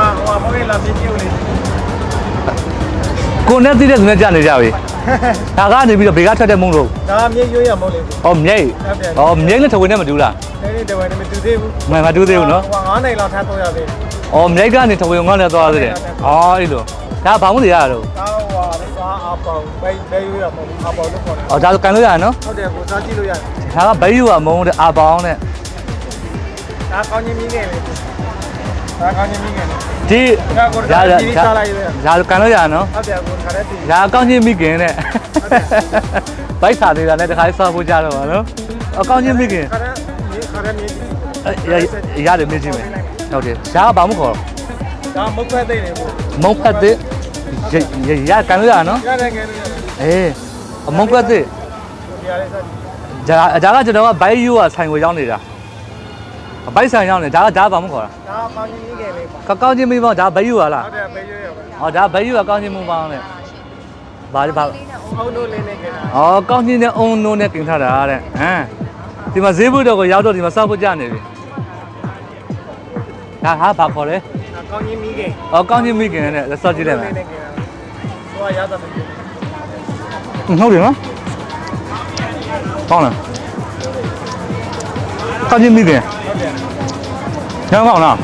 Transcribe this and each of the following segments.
မှာဟိုမောင်လေးလာပြည့်ပြည့်လေးကိုနဲ့သိတဲ့သူနဲ့ကြာနေကြပြီဒါကနေပြီးတော့ဘေကထွက်တဲ့မုံလို့ဒါမြေရွေးရမောင်လေး။အော်မြိတ်ဟုတ်တယ်။အော်မြိတ်နဲ့ထဝင်းနဲ့မတူလားနေနေတဝဲနေမတူသေးဘူး။မမတူသေးဘူးနော်ဟို9နိုင်လောက်ထားတော့ရသေးတယ်။အော်မြိတ်ကနေထဝင်းငေါနဲ့သွားသေးတယ်။အော်အဲ့လို။ဒါဘာမှမသိရတော့ဒါဟိုဟာအပေါင်ဘယ်ဘယ်ရွေးရမောင်အပေါင်လို့ခေါ်တယ်။အော်ဒါဆိုကန်လို့ရနော်ဟုတ်တယ်ကိုစားကြည့်လို့ရတယ်။ဒါကဘိယူကမုံတဲ့အာပေါင်းနဲ့ဒါကောင်းချင်းမီးငယ်လေး ဒါကောင်းချင်းမီးငယ်လေးဒီဒါကိုဒါကြည့်စားလိုက်ရတယ်ဒါဆိုကန်လို့ရနော်ဟုတ်တယ်ကိုခါတဲ့တီ။ဒါအကောင်းချင်းမိခင်နဲ့ဘိုက်စားသေးတာနဲ့တခါလေးစားဖို့ကြတော့ပါနော်။အကောင်းချင်းမိခင်ခါတဲ့မြေခါတဲ့မြေကြီးအဲ့ရရတယ်မြင်ချင်းမယ်။ဟုတ်တယ်။ဒါကဘာမှမခေါ်ဒါမုတ်ဖက်သိတယ်ကိုဘူး။မုံဖက်တဲ့ရရကန်လို့ရနော်ရတယ်ငယ်လေးရတယ်။အေးအမုံဖက်တဲ့ဒီရလေးစားဒါဒါကကျွန်တော်ကဘိုက်ယူကဆိုင်ကိုရောက်နေတာ ဘိုက်ဆိုင်ရောက်နေဒါကဒါဘာမှမခေါ်တာဒါကောင်းချင်းမီးငယ်လေးပါကကောင်းချင်းမိပေါင်းဒါဘိုက်ယူကလားဟုတ်တယ်ဘယ်ရွေးရပါဟောဒါဘိုက်ယူကကောင်းချင်းမပေါင်းနဲ့ဘာလဲဘာအောင်တို့လေးနဲ့ကြတာဩကောင်းချင်းနဲ့အုံနိုးနဲ့တင်ထားတာတဲ့ဟမ်ဒီမှာဈေးဘုတ်တော့ကိုရောက်တော့ဒီမှာစောက်ဖို့ကြနေပြီဒါဟာဘာခေါ်လဲဒါကောင်းချင်းမီးငယ်ဩကောင်းချင်းမိခင်နဲ့လက်စောက်ကြည့်လိုက်မယ်ဟိုကရတာမကြည့်ဟုတ်တယ်နော်ကောင်းလား ကောင်းချင်းမိခင်ဟုတ်တယ်ညောင်းကောင်းလား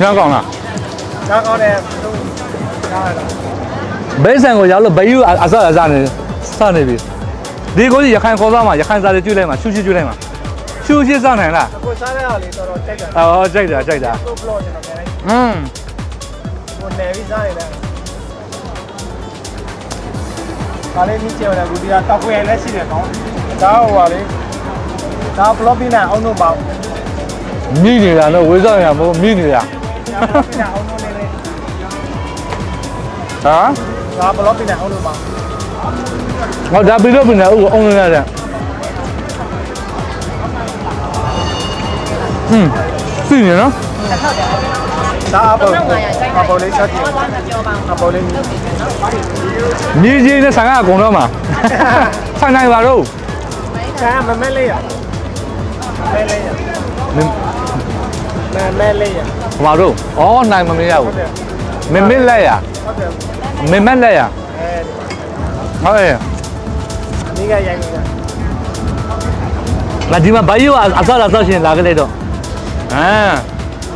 ညောင်းကောင်းလားဒါကောင်းတယ်တို့ဒါရတာဘဲဆန်ကိုရောက်လို့ဘယူအစအစနေစနေပြီဒီကိုကြီးရခိုင်ခေါ်သွားမှာရခိုင်စားတွေကျွေးလိုက်မှာရှူရှူကျွေးလိုက်မှာရှူရှူစနိုင်လားကိုစားရတာလေတော်တော်တက်တာအော်ကြိုက်တာကြိုက်တာကိုဘလော့ကျွန်တော်ပြန်လိုက်อืมကိုနယ်ပြီးစားရတယ်ဒါလေးမြင့်ကျတယ်ကိုဒီကတောက်ခွေလည်းရှိတယ်ကောင်းဒါဟိုပါလေ ဒါဘလော့ပြီးနေအောင်တော့ပါမိနေတာတော့ဝေးစားရမို့မိနေတာဒါဘလော့ပြီးနေအောင်တော့လေးလေးဟမ်ဒါဘလော့ပြီးနေအောင်တော့ပါဟောဒါပြီးတော့ပြင်နေဦးအောင်နေရတယ်อืมသိနေနော်ဒါအပေါ်အပေါ်လေးချက်ကြည့်အပေါ်လေးမြေကြီးနဲ့ဆိုင်ကအကုန်တော့မှာဆိုင်နိုင်ပါတော့ဆာမမဲလေးရ မဲလေးရမဲမဲလေးရဘာတော့ဩနိုင်မမရဟုဘူးတ်တယ်မမလက်ရဟုတ်တယ်မမလက်ရအဲဟုတ်ရဲ့ဒီကရိုက်နေတာငါဒီမှာဘိုင်ယိုအဆောက်အဆောက်ရှင်လာခဲ့လိုက်တော့ဟမ်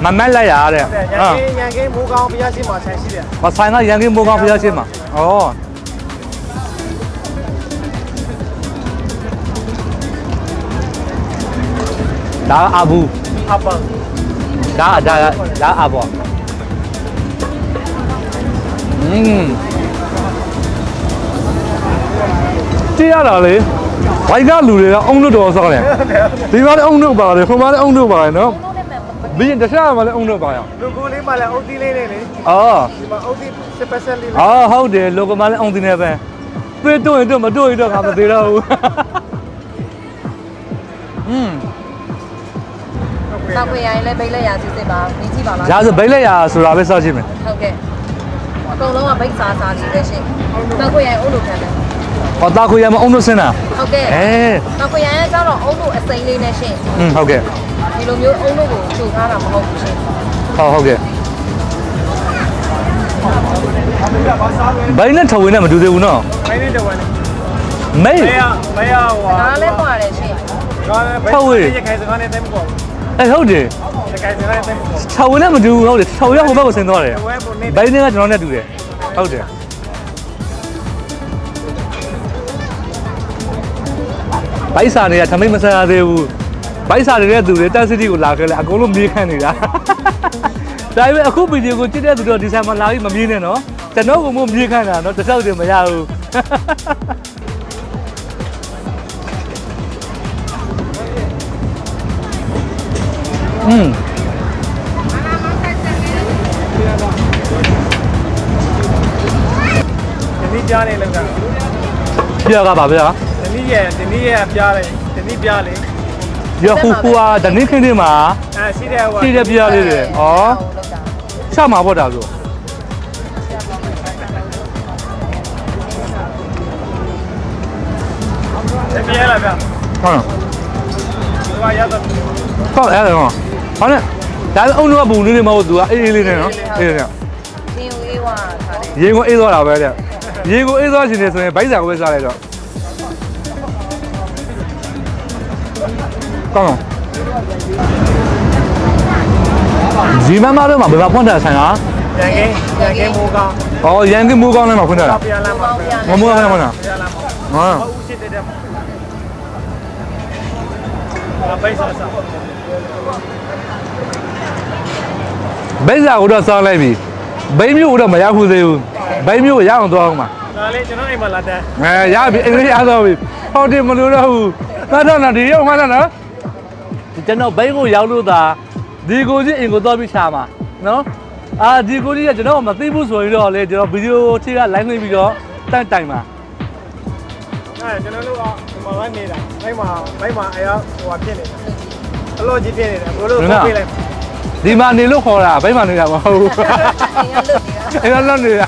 မမက်လိုက်ရတဲ့ရန်ကင်းရန်ကင်းမိုးကောင်းဘုရားရှိခိုးဆိုင်ရှိတယ်ဟောဆိုင်ကရန်ကင်းမိုးကောင်းဖျားရှင်းမှာဩ ဒါအဘူ အပန် ဒါဒါဒါအဘောอืมကြည့်ရတာလေဘိုက်ကလူတွေကအုံလို့တော်ဆောက်တယ်ဒီမှာလည်းအုံလို့ပါတယ်ခွန်မလည်းအုံလို့ပါတယ်နော်ဘင်းတခြားမှာလည်းအုံလို့ပါရအောင် လူကိုလေးမှလည်းအုတ်သီးလေးနဲ့လေ အော် ဒီမှာအုတ်သီးစစ်ပတ်ဆက်လေး အော်ဟုတ်တယ်လောကမလည်းအောင်တင်နေပဲပြေးတော့ရင်တော့မတော့ရင်တော့ငါမသေးတော့ဘူးอืม တောက်ခွေရိုင်းလည်းဘိတ်လက်ရာစစ်စစ်ပါမြည်ကြည့်ပါလားရာဆိုဘိတ်လက်ရာဆိုတာပဲစောက်ကြည့်မယ်ဟုတ်ကဲ့အကုန်လုံးကဘိတ်စားစားကြီးပဲရှင်တောက်ခွေရိုင်းအုပ်လို့ခံတယ်ဟောတာခွေရမအောင်လို့စင်းတာဟုတ်ကဲ့အဲတောက်ခွေရိုင်းကကျတော့အုပ်လို့အစိမ့်လေးနဲ့ရှင်อืมဟုတ်ကဲ့ဒီလိုမျိုးအုပ်လို့ကိုခြုံထားတာမဟုတ်ဘူးရှင်ဟုတ်ဟုတ်ကဲ့ဘိုင်းနဲ့ထဝင်းနဲ့မတူသေးဘူးနော်ခိုင်းနေတယ်ဝင်မိတ်မရမရဟွာဒါလည်းပွားတယ်ရှင်ဒါလည်းဘယ်ရခိုင်စကားနဲ့တိတ်မပေါ် အဲဟုတ်တယ်ရခိုင်စကားနဲ့တိတ်မပေါ်ထဝင်းနဲ့မတူဘူးဟုတ်တယ်ထဝင်းကဟိုဘက်ကိုဆင်းသွားတယ်ဝဲပုံနေဘိုင်းနဲ့ကကျွန်တော်နဲ့တူတယ်ဟုတ်တယ်ဘိုက်စာတွေကထမိတ်မဆန်ရသေးဘူးဘိုက်စာတွေတဲ့သူတွေတက်စစ်တီကိုလာခဲ့လဲအကုန်လုံးမြေးခန့်နေတာဒါပေမဲ့အခုဗီဒီယိုကိုကြည့်တဲ့သူတို့ဒီဆိုင်မှာလာပြီးမမြင်နဲ့နော်ကျွန်တော်ကမှမြေးခန့်တာနော်တစ်ဆောက်တည်းမရဘူး อืมဒီနေ့ကြားနေလို့ကပြကပါဗျာဒီနေ့ရဲ့ဒီနေ့ရဲ့ပြားလေဒီနေ့ပြားလေရဟူဟူဟာဒနင်းခင်းလေးမှာအဲရှိတဲ့ဟိုရှိတဲ့ပြလေးတွေဩဟုတ်လောက်တာချမှာပေါ့တာဆိုပြားလာဗျာဟုတ်ဒီကရတော့ဟုတ်အဲ့ဒါဟော ဟုတ်နဲ့ဒါပေမဲ့အုံတော့ကပုံလေးနေမဟုတ်သူကအေးအေးလေးနဲ့နော်အေးလေးနဲ့သင်အေးဝါထားတယ်ရေကိုအေးသွားတာပဲတဲ့ရေကိုအေးသွားရှင်နေဆိုရင်ဘိုက်စာကိုပဲစားလိုက်တော့ကောင်းဇီမမတို့မှာဘယ်မှာဖွင့်တာဆိုင်လားရန်ကင်းရန်ကင်းမိုးကောင်း။အော်ရန်ကမိုးကောင်းလည်းမှာဖွင့်တာလားပြရလမ်းမှာပြရ။မမိုးကောင်းလည်းမှာလားပြရလမ်းမှာ။ဟာဦးရှိတဲ့ ဘိုက်စားစားဘိတ်စာကိုတော့စားလိုက်ပြီ။ဘိတ်မျိုးကိုတော့မရောက်ဘူးသေးဘူး။ဘိတ်မျိုးကိုရအောင်သွားအောင်ပါဒါလေးကျွန်တော်အိမ်မှာလာတဲ့။အဲရပြီအင်္ဂလိပ်ရသွားပြီ။ဟုတ်တယ်မလို့တော့ဘူး။မှတ်တော့နော်ဒီရုပ်မှတ်တော့နော်။ဒီကျွန်တော်ဘိတ်ကိုရောက်လို့သာဒီကိုကြီးအင်ကိုသွားပြီးရှာမှာနော်။အာဒီကိုကြီးကကျွန်တော်မသိဘူးဆိုရင်တော့လေကျွန်တော်ဗီဒီယိုထိက live နှိပ်ပြီးတော့တိုင်တိုင်ပါအဲကျွန်တော်တို့ကဒီ မှာပဲနေတာဘိုက်မှာဘိုက်မှာအရာဟိုဟာဖြစ်နေတာအလို့ကြီးဖြစ်နေတယ်ဘယ်လိုလုပ်ပေးလိုက်ဒီမှာနေလို့ခေါ်တာဘိတ်မှာနေတာမဟုတ်ဘူးအိမ်ကလွတ်နေတာ။အဲ့တော့လွတ်နေတာ